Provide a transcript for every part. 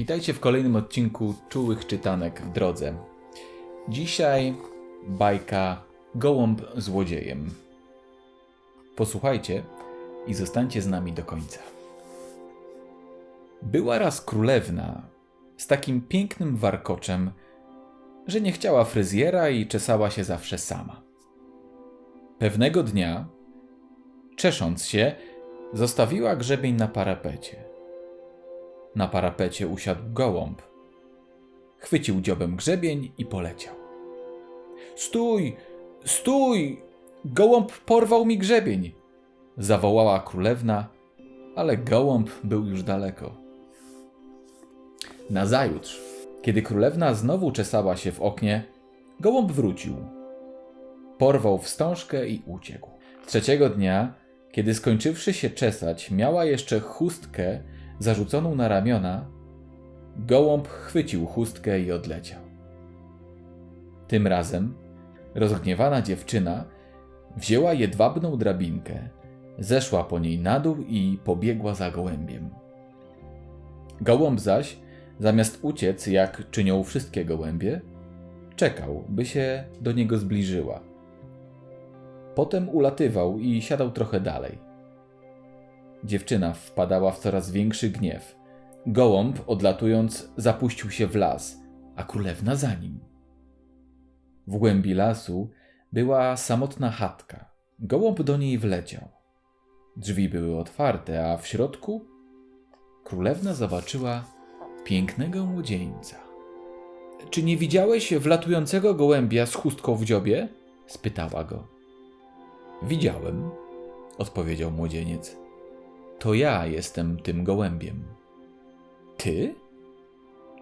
Witajcie w kolejnym odcinku Czułych Czytanek w drodze. Dzisiaj bajka Gołąb złodziejem. Posłuchajcie i zostańcie z nami do końca. Była raz królewna z takim pięknym warkoczem, że nie chciała fryzjera i czesała się zawsze sama. Pewnego dnia, czesząc się, zostawiła grzebień na parapecie. Na parapecie usiadł gołąb. Chwycił dziobem grzebień i poleciał. Stój! Stój! Gołąb porwał mi grzebień! Zawołała królewna, ale gołąb był już daleko. Nazajutrz, kiedy królewna znowu czesała się w oknie, gołąb wrócił. Porwał wstążkę i uciekł. Trzeciego dnia, kiedy skończywszy się czesać, miała jeszcze chustkę zarzuconą na ramiona, gołąb chwycił chustkę i odleciał. Tym razem rozgniewana dziewczyna wzięła jedwabną drabinkę, zeszła po niej na dół i pobiegła za gołębiem. Gołąb zaś, zamiast uciec, jak czynią wszystkie gołębie, czekał, by się do niego zbliżyła. Potem ulatywał i siadał trochę dalej. Dziewczyna wpadała w coraz większy gniew. Gołąb, odlatując, zapuścił się w las, a królewna za nim. W głębi lasu była samotna chatka. Gołąb do niej wleciał. Drzwi były otwarte, a w środku królewna zobaczyła pięknego młodzieńca. Czy nie widziałeś wlatującego gołębia z chustką w dziobie? spytała go. Widziałem, odpowiedział młodzieniec. To ja jestem tym gołębiem. Ty?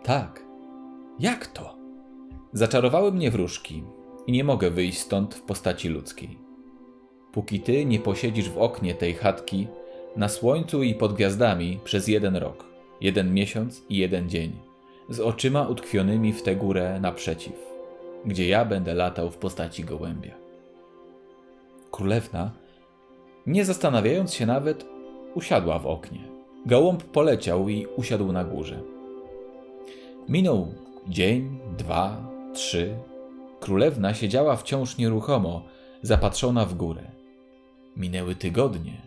Tak. Jak to? Zaczarowały mnie wróżki i nie mogę wyjść stąd w postaci ludzkiej. Póki ty nie posiedzisz w oknie tej chatki, na słońcu i pod gwiazdami przez jeden rok, jeden miesiąc i jeden dzień, z oczyma utkwionymi w tę górę naprzeciw, gdzie ja będę latał w postaci gołębia. Królewna, nie zastanawiając się nawet, usiadła w oknie. Gołąb poleciał i usiadł na górze. Minął dzień, dwa, trzy. Królewna siedziała wciąż nieruchomo, zapatrzona w górę. Minęły tygodnie,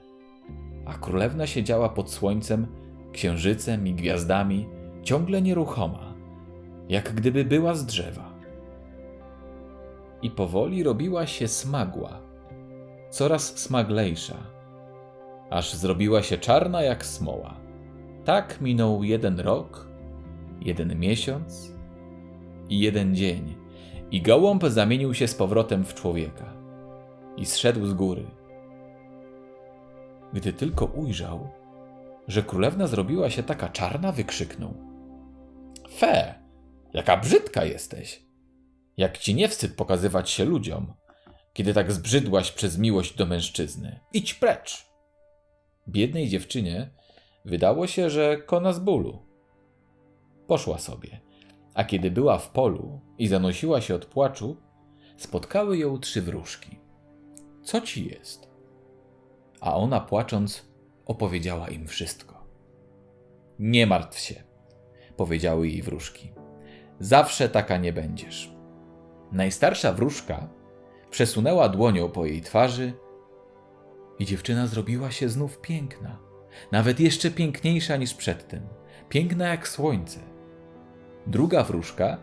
a królewna siedziała pod słońcem, księżycem i gwiazdami, ciągle nieruchoma, jak gdyby była z drzewa. I powoli robiła się smagła, coraz smaglejsza aż zrobiła się czarna jak smoła. Tak minął jeden rok, jeden miesiąc i jeden dzień, i gołąb zamienił się z powrotem w człowieka i zszedł z góry. Gdy tylko ujrzał, że królewna zrobiła się taka czarna, wykrzyknął: Fe, jaka brzydka jesteś! Jak ci nie wstyd pokazywać się ludziom, kiedy tak zbrzydłaś przez miłość do mężczyzny? Idź precz! Biednej dziewczynie wydało się, że kona z bólu. Poszła sobie, a kiedy była w polu i zanosiła się od płaczu, spotkały ją trzy wróżki. Co ci jest? A ona płacząc opowiedziała im wszystko. Nie martw się, powiedziały jej wróżki. Zawsze taka nie będziesz. Najstarsza wróżka przesunęła dłonią po jej twarzy i dziewczyna zrobiła się znów piękna, nawet jeszcze piękniejsza niż przedtem, piękna jak słońce. Druga wróżka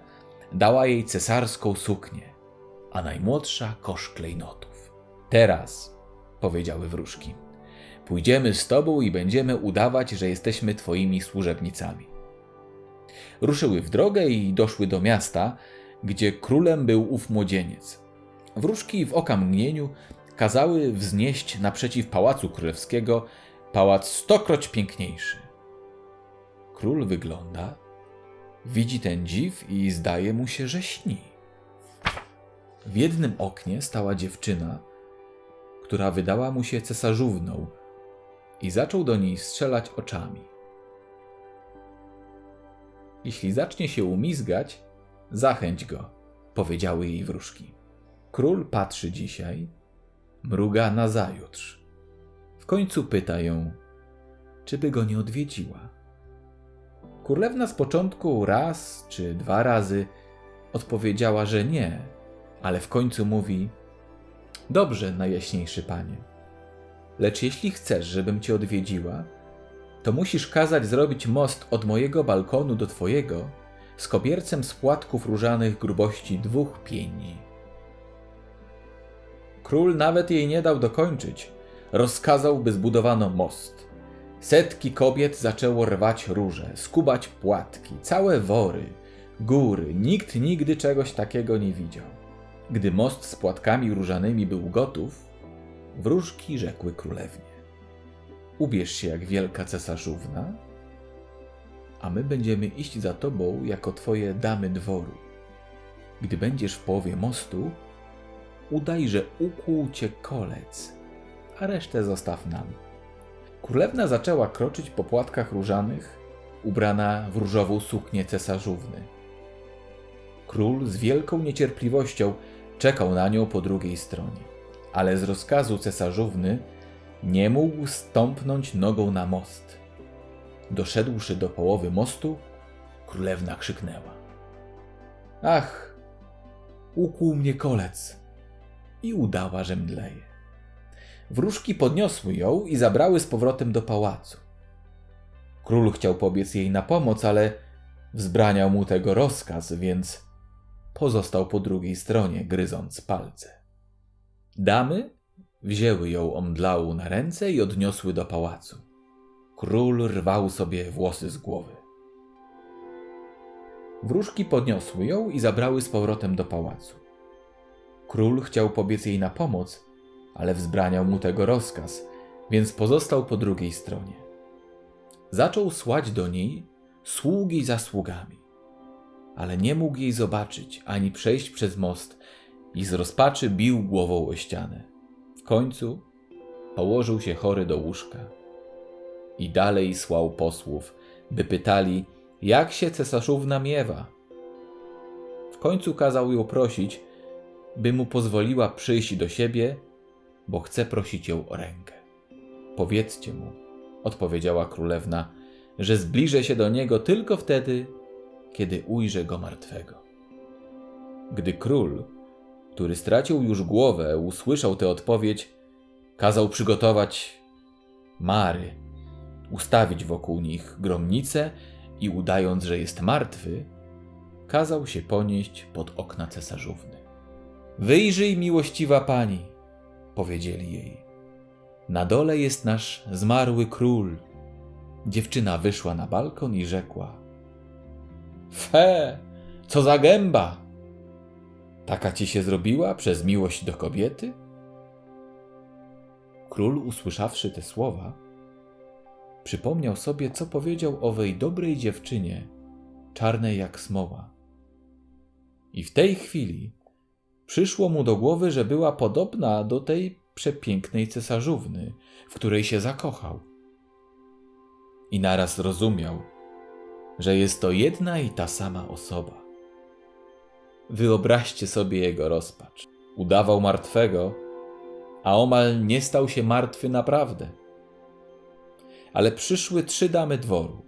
dała jej cesarską suknię, a najmłodsza kosz klejnotów. Teraz, powiedziały wróżki, pójdziemy z tobą i będziemy udawać, że jesteśmy twoimi służebnicami. Ruszyły w drogę i doszły do miasta, gdzie królem był ów młodzieniec. Wróżki w okamgnieniu kazały wznieść naprzeciw pałacu królewskiego pałac stokroć piękniejszy. Król wygląda, widzi ten dziw i zdaje mu się, że śni. W jednym oknie stała dziewczyna, która wydała mu się cesarzówną i zaczął do niej strzelać oczami. Jeśli zacznie się umizgać, zachęć go, powiedziały jej wróżki. Król patrzy dzisiaj mruga nazajutrz. W końcu pyta ją, czy by go nie odwiedziła. Królewna z początku raz czy dwa razy odpowiedziała, że nie, ale w końcu mówi: Dobrze, najjaśniejszy panie. Lecz jeśli chcesz, żebym cię odwiedziła, to musisz kazać zrobić most od mojego balkonu do twojego z kobiercem z płatków różanych grubości dwóch pieni. Król nawet jej nie dał dokończyć. Rozkazał, by zbudowano most. Setki kobiet zaczęło rwać róże, skubać płatki, całe wory, góry. Nikt nigdy czegoś takiego nie widział. Gdy most z płatkami różanymi był gotów, wróżki rzekły królewnie: Ubierz się jak wielka cesarzówna, a my będziemy iść za tobą jako twoje damy dworu. Gdy będziesz w połowie mostu, udaj, że ukłuł cię kolec, a resztę zostaw nam. Królewna zaczęła kroczyć po płatkach różanych, ubrana w różową suknię cesarzówny. Król z wielką niecierpliwością czekał na nią po drugiej stronie, ale z rozkazu cesarzówny nie mógł stąpnąć nogą na most. Doszedłszy do połowy mostu, królewna krzyknęła: Ach, ukłuł mnie kolec! I udała, że mdleje. Wróżki podniosły ją i zabrały z powrotem do pałacu. Król chciał pobiec jej na pomoc, ale wzbraniał mu tego rozkaz, więc pozostał po drugiej stronie, gryząc palce. Damy wzięły ją omdlałą na ręce i odniosły do pałacu. Król rwał sobie włosy z głowy. Wróżki podniosły ją i zabrały z powrotem do pałacu. Król chciał pobiec jej na pomoc, ale wzbraniał mu tego rozkaz, więc pozostał po drugiej stronie. Zaczął słać do niej sługi za sługami, ale nie mógł jej zobaczyć ani przejść przez most i z rozpaczy bił głową o ścianę. W końcu położył się chory do łóżka i dalej słał posłów, by pytali, jak się cesarzówna miewa. W końcu kazał ją prosić, by mu pozwoliła przyjść do siebie, bo chce prosić ją o rękę. Powiedzcie mu, odpowiedziała królewna, że zbliżę się do niego tylko wtedy, kiedy ujrzę go martwego. Gdy król, który stracił już głowę, usłyszał tę odpowiedź, kazał przygotować mary, ustawić wokół nich gromnicę i udając, że jest martwy, kazał się ponieść pod okna cesarzówny. Wyjrzyj, miłościwa pani, powiedzieli jej. Na dole jest nasz zmarły król. Dziewczyna wyszła na balkon i rzekła: Fe, co za gęba! Taka ci się zrobiła przez miłość do kobiety? Król, usłyszawszy te słowa, przypomniał sobie, co powiedział owej dobrej dziewczynie, czarnej jak smoła. I w tej chwili przyszło mu do głowy, że była podobna do tej przepięknej cesarzówny, w której się zakochał. I naraz rozumiał, że jest to jedna i ta sama osoba. Wyobraźcie sobie jego rozpacz. Udawał martwego, a omal nie stał się martwy naprawdę. Ale przyszły trzy damy dworu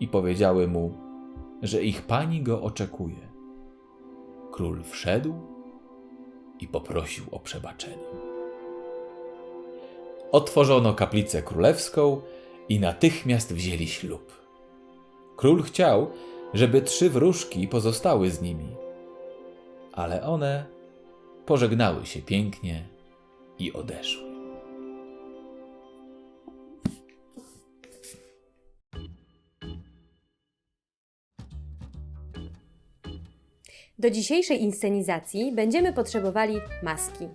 i powiedziały mu, że ich pani go oczekuje. Król wszedł i poprosił o przebaczenie. Otworzono kaplicę królewską i natychmiast wzięli ślub. Król chciał, żeby trzy wróżki pozostały z nimi, ale one pożegnały się pięknie i odeszły. Do dzisiejszej inscenizacji będziemy potrzebowali maski.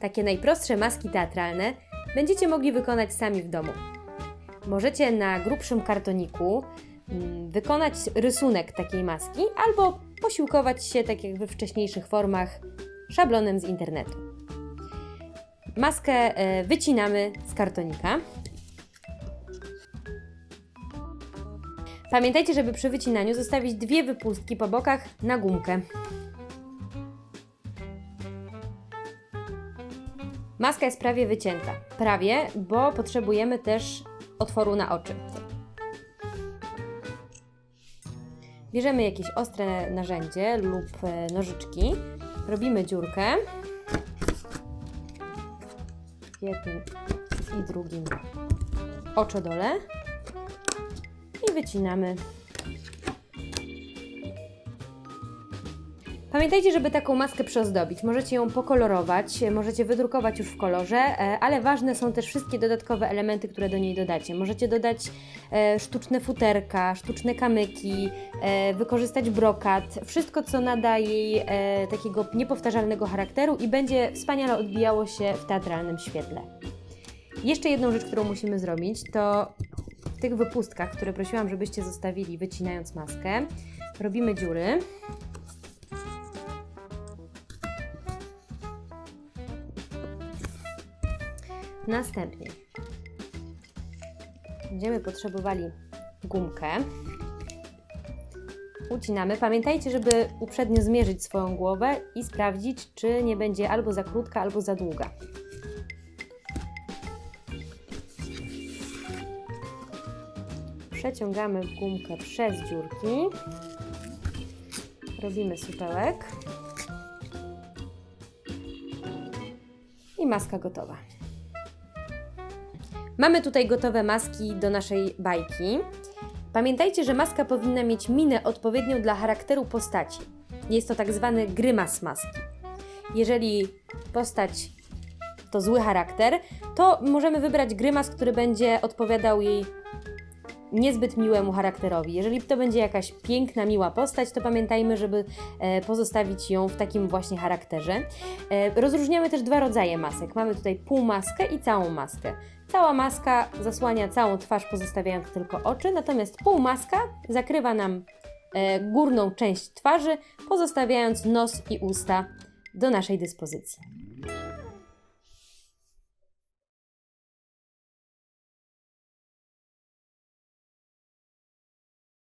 Takie najprostsze maski teatralne będziecie mogli wykonać sami w domu. Możecie na grubszym kartoniku mm, wykonać rysunek takiej maski albo posiłkować się, tak jak we wcześniejszych formach, szablonem z internetu. Maskę e, wycinamy z kartonika. Pamiętajcie, żeby przy wycinaniu zostawić dwie wypustki po bokach na gumkę. Maska jest prawie wycięta. Prawie, bo potrzebujemy też otworu na oczy. Bierzemy jakieś ostre narzędzie lub e, nożyczki, robimy dziurkę w jednym i drugim oczodole wycinamy. Pamiętajcie, żeby taką maskę przyozdobić. Możecie ją pokolorować, możecie wydrukować już w kolorze, e, ale ważne są też wszystkie dodatkowe elementy, które do niej dodacie. Możecie dodać e, sztuczne futerka, sztuczne kamyki, e, wykorzystać brokat, wszystko co nada jej takiego niepowtarzalnego charakteru i będzie wspaniale odbijało się w teatralnym świetle. Jeszcze jedną rzecz, którą musimy zrobić, to tych wypustkach, które prosiłam, żebyście zostawili wycinając maskę, robimy dziury. Następnie będziemy potrzebowali gumkę. Ucinamy. Pamiętajcie, żeby uprzednio zmierzyć swoją głowę i sprawdzić, czy nie będzie albo za krótka, albo za długa. Przeciągamy gumkę przez dziurki. Robimy supełek. I maska gotowa. Mamy tutaj gotowe maski do naszej bajki. Pamiętajcie, że maska powinna mieć minę odpowiednią dla charakteru postaci. Jest to tak zwany grymas maski. Jeżeli postać to zły charakter, to możemy wybrać grymas, który będzie odpowiadał jej niezbyt miłemu charakterowi. Jeżeli to będzie jakaś piękna, miła postać, to pamiętajmy, żeby e, pozostawić ją w takim właśnie charakterze. E, rozróżniamy też dwa rodzaje masek. Mamy tutaj półmaskę i całą maskę. Cała maska zasłania całą twarz, pozostawiając tylko oczy, natomiast półmaska zakrywa nam e, górną część twarzy, pozostawiając nos i usta do naszej dyspozycji.